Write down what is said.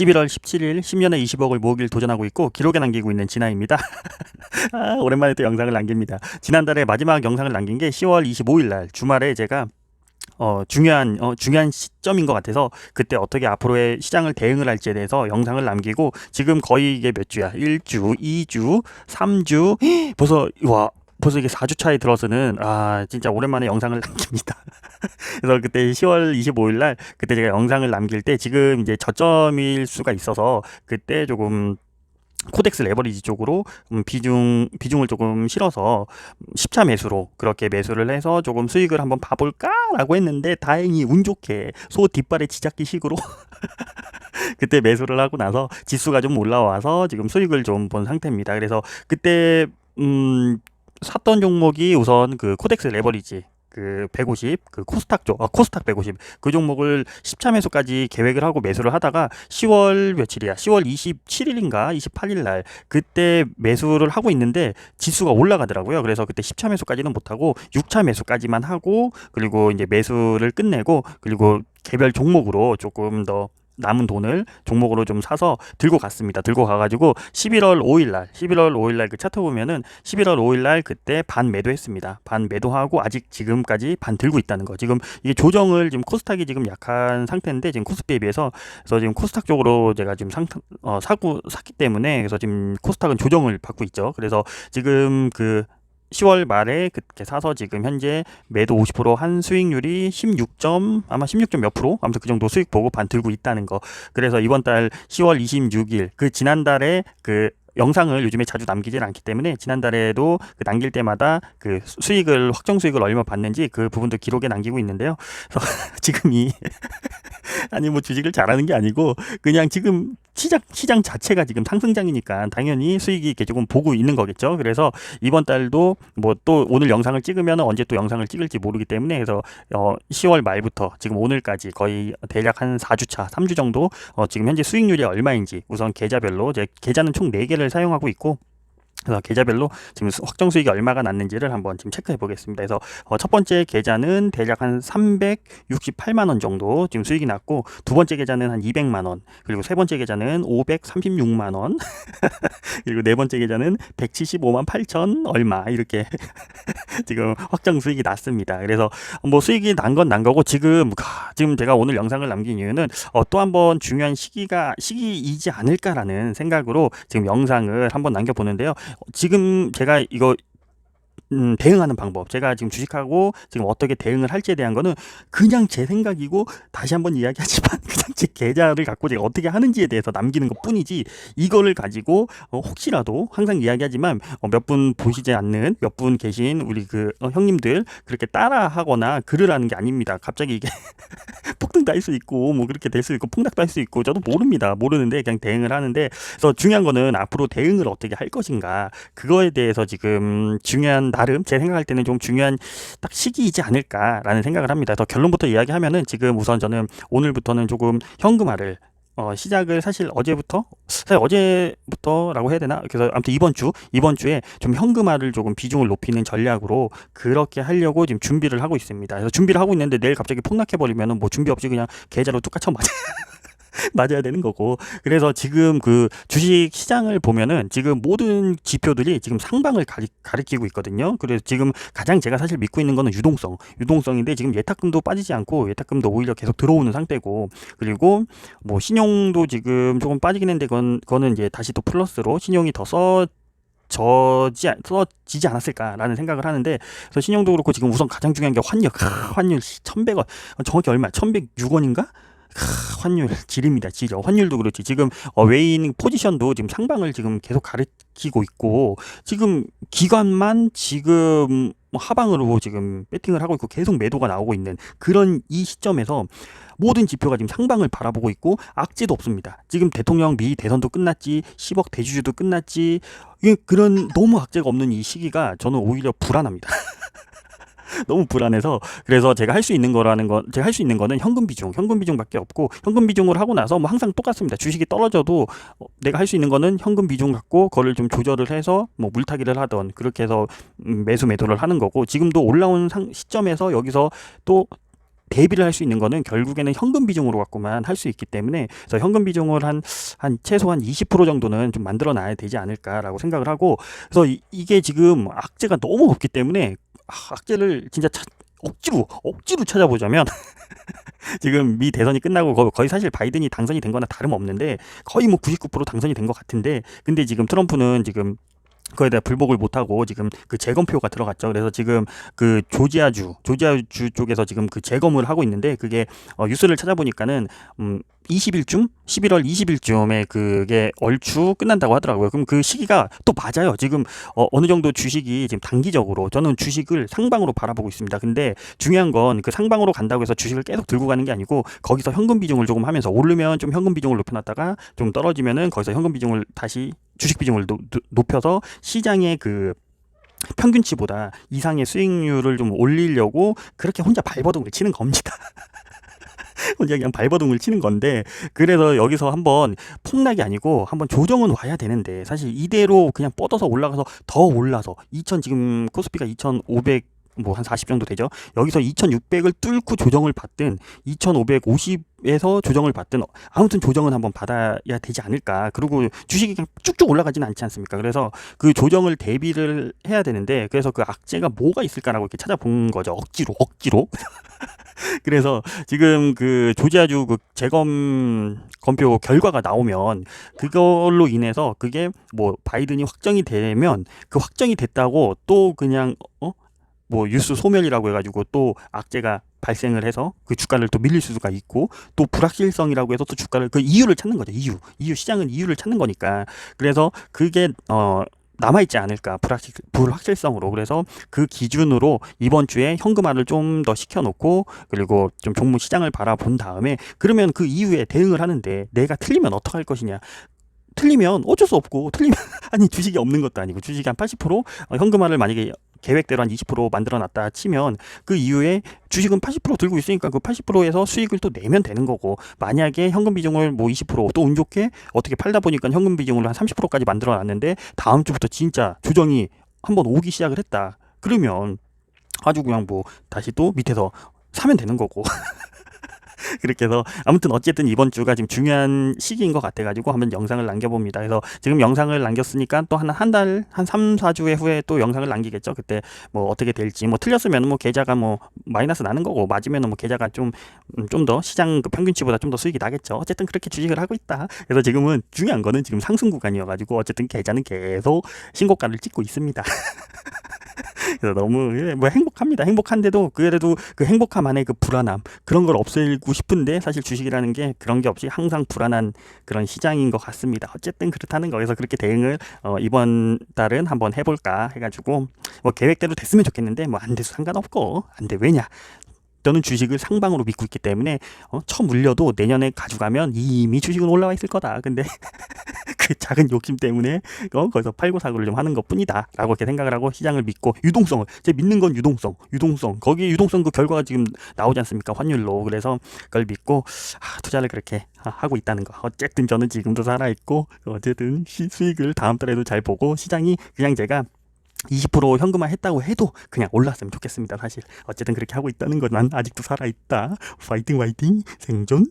11월 17일 10년에 20억을 모으길 도전하고 있고 기록에 남기고 있는 진아입니다. 아, 오랜만에 또 영상을 남깁니다. 지난달에 마지막 영상을 남긴 게 10월 25일 날 주말에 제가 어, 중요한 어, 중요한 시점인 것 같아서 그때 어떻게 앞으로의 시장을 대응을 할지에 대해서 영상을 남기고 지금 거의 이게 몇 주야? 1주, 2주, 3주 벌써 와 벌써 이게 4주 차에 들어서는 아 진짜 오랜만에 영상을 남깁니다. 그래서 그때 10월 25일 날 그때 제가 영상을 남길 때 지금 이제 저점일 수가 있어서 그때 조금 코덱스 레버리지 쪽으로 음, 비중 비중을 조금 실어서 10차 매수로 그렇게 매수를 해서 조금 수익을 한번 봐볼까라고 했는데 다행히 운 좋게 소 뒷발의 지잡기 식으로 그때 매수를 하고 나서 지수가 좀 올라와서 지금 수익을 좀 본 상태입니다. 그래서 그때 음 샀던 종목이 우선 그 코덱스 레버리지 그 150, 그 코스닥 쪽, 아, 코스닥 150, 그 종목을 10차 매수까지 계획을 하고 매수를 하다가 10월 며칠이야? 10월 27일인가 28일 날 그때 매수를 하고 있는데 지수가 올라가더라고요. 그래서 그때 10차 매수까지는 못 하고 6차 매수까지만 하고 그리고 이제 매수를 끝내고 그리고 개별 종목으로 조금 더 남은 돈을 종목으로 좀 사서 들고 갔습니다. 들고 가가지고 11월 5일 날, 11월 5일 날 그 차트 보면은 11월 5일 날 그때 반 매도했습니다. 반 매도하고 아직 지금까지 반 들고 있다는 거. 지금 이게 조정을 지금 코스닥이 지금 약한 상태인데 지금 코스피에 비해서 그래서 지금 코스닥 쪽으로 제가 지금 상 어, 사고 샀기 때문에 그래서 지금 코스닥은 조정을 받고 있죠. 그래서 지금 그 10월 말에 그렇게 사서 지금 현재 매도 50%한 수익률이 16점 아마 16점 몇 프로 아무튼 그 정도 수익 보고 반 들고 있다는 거. 그래서 이번 달 10월 26일 그 지난달에 그 영상을 요즘에 자주 남기질 않기 때문에 지난달에도 그 남길 때마다 그 수익을 확정 수익을 얼마 받는지 그 부분도 기록에 남기고 있는데요. 그래서 지금 이 아니 뭐 주식을 잘하는 게 아니고 그냥 지금 시장 시장 자체가 지금 상승장이니까 당연히 수익이 이렇게 조금 보고 있는 거겠죠. 그래서 이번 달도 뭐 또 오늘 영상을 찍으면 언제 또 영상을 찍을지 모르기 때문에 그래서 어 10월 말부터 지금 오늘까지 거의 대략 한 4주차, 3주 정도 어 지금 현재 수익률이 얼마인지 우선 계좌별로 제 계좌는 총 4개를 사용하고 있고 그래서 계좌별로 지금 확정 수익이 얼마가 났는지를 한번 지금 체크해 보겠습니다. 그래서 어, 첫 번째 계좌는 대략 한 368만 원 정도 지금 수익이 났고 두 번째 계좌는 한 200만 원 그리고 세 번째 계좌는 536만 원 그리고 네 번째 계좌는 175만 8천 얼마 이렇게 지금 확정 수익이 났습니다. 그래서 뭐 수익이 난 건난 거고 지금 지금 제가 오늘 영상을 남긴 이유는 어, 또 한번 중요한 시기가 시기이지 않을까라는 생각으로 지금 영상을 한번 남겨 보는데요. 지금 제가 이거 음, 대응하는 방법. 제가 지금 주식하고 지금 어떻게 대응을 할지에 대한 거는 그냥 제 생각이고 다시 한번 이야기하지만 그냥 제 계좌를 갖고 제가 어떻게 하는지에 대해서 남기는 것 뿐이지 이거를 가지고 어, 혹시라도 항상 이야기하지만 어, 몇분 보시지 않는 몇 분 계신 우리 그 어, 형님들 그렇게 따라 하거나 글을 하는 게 아닙니다. 갑자기 이게 폭등도 할수 있고 뭐 그렇게 될 수 있고 폭락도 할 수 있고 저도 모릅니다. 모르는데 그냥 대응을 하는데 그래서 중요한 거는 앞으로 대응을 어떻게 할 것인가 그거에 대해서 지금 중요한 나름 제 생각할 때는 좀 중요한 딱 시기이지 않을까라는 생각을 합니다. 더 결론부터 이야기하면은 지금 우선 저는 오늘부터는 조금 현금화를 어, 시작을 사실 어제부터 사실 어제부터라고 해야 되나 그래서 아무튼 이번 주 이번 주에 좀 현금화를 조금 비중을 높이는 전략으로 그렇게 하려고 지금 준비를 하고 있습니다. 그래서 준비를 하고 있는데 내일 갑자기 폭락해 버리면은 뭐 준비 없이 그냥 계좌로 뚝 까쳐 맞아. 맞아야 되는 거고. 그래서 지금 그 주식 시장을 보면은 지금 모든 지표들이 지금 상방을 가리, 가리키고 있거든요. 그래서 지금 가장 제가 사실 믿고 있는 거는 유동성. 유동성인데 지금 예탁금도 빠지지 않고 예탁금도 오히려 계속 들어오는 상태고 그리고 뭐 신용도 지금 조금 빠지긴 했는데 그건, 그거는 이제 다시 또 플러스로 신용이 더 써, 저지 써지지 않았을까라는 생각을 하는데 그래서 신용도 그렇고 지금 우선 가장 중요한 게 환율 환율 1100원 정확히 얼마 1106원인가 크, 환율 지립니다. 지죠. 환율도 그렇지. 지금 어, 외인 포지션도 지금 상방을 지금 계속 가리키고 있고 지금 기관만 지금 뭐 하방으로 지금 배팅을 하고 있고 계속 매도가 나오고 있는 그런 이 시점에서 모든 지표가 지금 상방을 바라보고 있고 악재도 없습니다. 지금 대통령 미 대선도 끝났지, 10억 대주주도 끝났지, 그런 너무 악재가 없는 이 시기가 저는 오히려 불안합니다. 너무 불안해서 그래서 제가 할 수 있는 거라는 건 제가 할 수 있는 거는 현금 비중, 현금 비중밖에 없고 현금 비중을 하고 나서 뭐 항상 똑같습니다. 주식이 떨어져도 어, 내가 할 수 있는 거는 현금 비중 갖고 그거를 좀 조절을 해서 뭐 물타기를 하던 그렇게 해서 음, 매수 매도를 하는 거고 지금도 올라온 상, 시점에서 여기서 또 대비를 할 수 있는 거는 결국에는 현금 비중으로 갖고만 할 수 있기 때문에 그래서 현금 비중을 한 한 최소한 20% 정도는 좀 만들어 놔야 되지 않을까라고 생각을 하고 그래서 이, 이게 지금 악재가 너무 없기 때문에 아, 악재를 진짜 찾- 억지로 억지로 찾아보자면 지금 미 대선이 끝나고 거- 거의 사실 바이든이 당선이 된 거나 다름없는데 거의 뭐 99% 당선이 된 것 같은데 근데 지금 트럼프는 지금 그거에 대해 불복을 못하고 지금 그 재검표가 들어갔죠. 그래서 지금 그 조지아주, 조지아주 쪽에서 지금 그 재검을 하고 있는데 그게 어, 뉴스를 찾아보니까는 음 20일쯤, 11월 20일쯤에 그게 얼추 끝난다고 하더라고요. 그럼 그 시기가 또 맞아요. 지금 어, 어느 정도 주식이 지금 단기적으로 저는 주식을 상방으로 바라보고 있습니다. 근데 중요한 건 그 상방으로 간다고 해서 주식을 계속 들고 가는 게 아니고 거기서 현금 비중을 조금 하면서 오르면 좀 현금 비중을 높여놨다가 좀 떨어지면은 거기서 현금 비중을 다시 주식 비중을 높여서 시장의 그 평균치보다 이상의 수익률을 좀 올리려고 그렇게 혼자 발버둥을 치는 겁니다. 혼자 그냥 발버둥을 치는 건데 그래서 여기서 한번 폭락이 아니고 한번 조정은 와야 되는데 사실 이대로 그냥 뻗어서 올라가서 더 올라서 2000 지금 코스피가 2500 뭐 한 40 정도 되죠. 여기서 2600을 뚫고 조정을 받든 2550에서 조정을 받든 아무튼 조정은 한번 받아야 되지 않을까. 그리고 주식이 그냥 쭉쭉 올라가지는 않지 않습니까? 그래서 그 조정을 대비를 해야 되는데 그래서 그 악재가 뭐가 있을까라고 이렇게 찾아본 거죠. 억지로 억지로. 그래서 지금 그 조지아주 그 재검 검표 결과가 나오면 그걸로 인해서 그게 뭐 바이든이 확정이 되면 그 확정이 됐다고 또 그냥 어 뭐 뉴스 소멸이라고 해가지고 또 악재가 발생을 해서 그 주가를 또 밀릴 수가 있고 또 불확실성이라고 해서 또 주가를 그 이유를 찾는 거죠. 이유. 이유 시장은 이유를 찾는 거니까. 그래서 그게 어 남아있지 않을까. 불확실, 불확실성으로. 그래서 그 기준으로 이번 주에 현금화를 좀 더 시켜놓고 그리고 좀 종목 시장을 바라본 다음에 그러면 그 이후에 대응을 하는데 내가 틀리면 어떡할 것이냐. 틀리면 어쩔 수 없고 틀리면 아니 주식이 없는 것도 아니고 주식이 한 80% 어, 현금화를 만약에 계획대로 한 20% 만들어 놨다 치면 그 이후에 주식은 80% 들고 있으니까 그 80%에서 수익을 또 내면 되는 거고 만약에 현금 비중을 뭐 20%또 운 좋게 어떻게 팔다 보니까 현금 비중을 한 30%까지 만들어 놨는데 다음 주부터 진짜 조정이 한번 오기 시작을 했다. 그러면 아주 그냥 뭐 다시 또 밑에서 사면 되는 거고 그렇게 해서 아무튼 어쨌든 이번 주가 지금 중요한 시기인 것 같아가지고 한번 영상을 남겨봅니다. 그래서 지금 영상을 남겼으니까 또 한 한 달, 한 3, 4주에 후에 또 영상을 남기겠죠. 그때 뭐 어떻게 될지 뭐 틀렸으면 뭐 계좌가 뭐 마이너스 나는 거고 맞으면 뭐 계좌가 좀 좀 더 시장 그 평균치보다 좀 더 수익이 나겠죠. 어쨌든 그렇게 주식을 하고 있다. 그래서 지금은 중요한 거는 지금 상승 구간이어가지고 어쨌든 계좌는 계속 신고가를 찍고 있습니다. 그래서 너무 예, 뭐 행복합니다. 행복한데도 그래도 그 행복함 안에 그 불안함 그런 걸 없애고 싶은데 사실 주식이라는 게 그런 게 없이 항상 불안한 그런 시장인 것 같습니다. 어쨌든 그렇다는 거에서 그렇게 대응을 어, 이번 달은 한번 해볼까 해가지고 뭐 계획대로 됐으면 좋겠는데 뭐 안 돼도 상관없고 안 돼 왜냐 저는 주식을 상방으로 믿고 있기 때문에 어, 처 물려도 내년에 가져가면 이미 주식은 올라와 있을 거다. 근데 그 작은 욕심 때문에 어, 거기서 팔고 사고를 좀 하는 것 뿐이다라고 이렇게 생각을 하고 시장을 믿고 유동성을 제 믿는 건 유동성, 유동성 거기 유동성 그 결과가 지금 나오지 않습니까 환율로 그래서 그걸 믿고 아, 투자를 그렇게 하- 하고 있다는 거. 어쨌든 저는 지금도 살아 있고 어쨌든 시- 수익을 다음 달에도 잘 보고 시장이 그냥 제가 20% 현금화 했다고 해도 그냥 올랐으면 좋겠습니다. 사실 어쨌든 그렇게 하고 있다는 건난 아직도 살아 있다. 파이팅 파이팅 생존.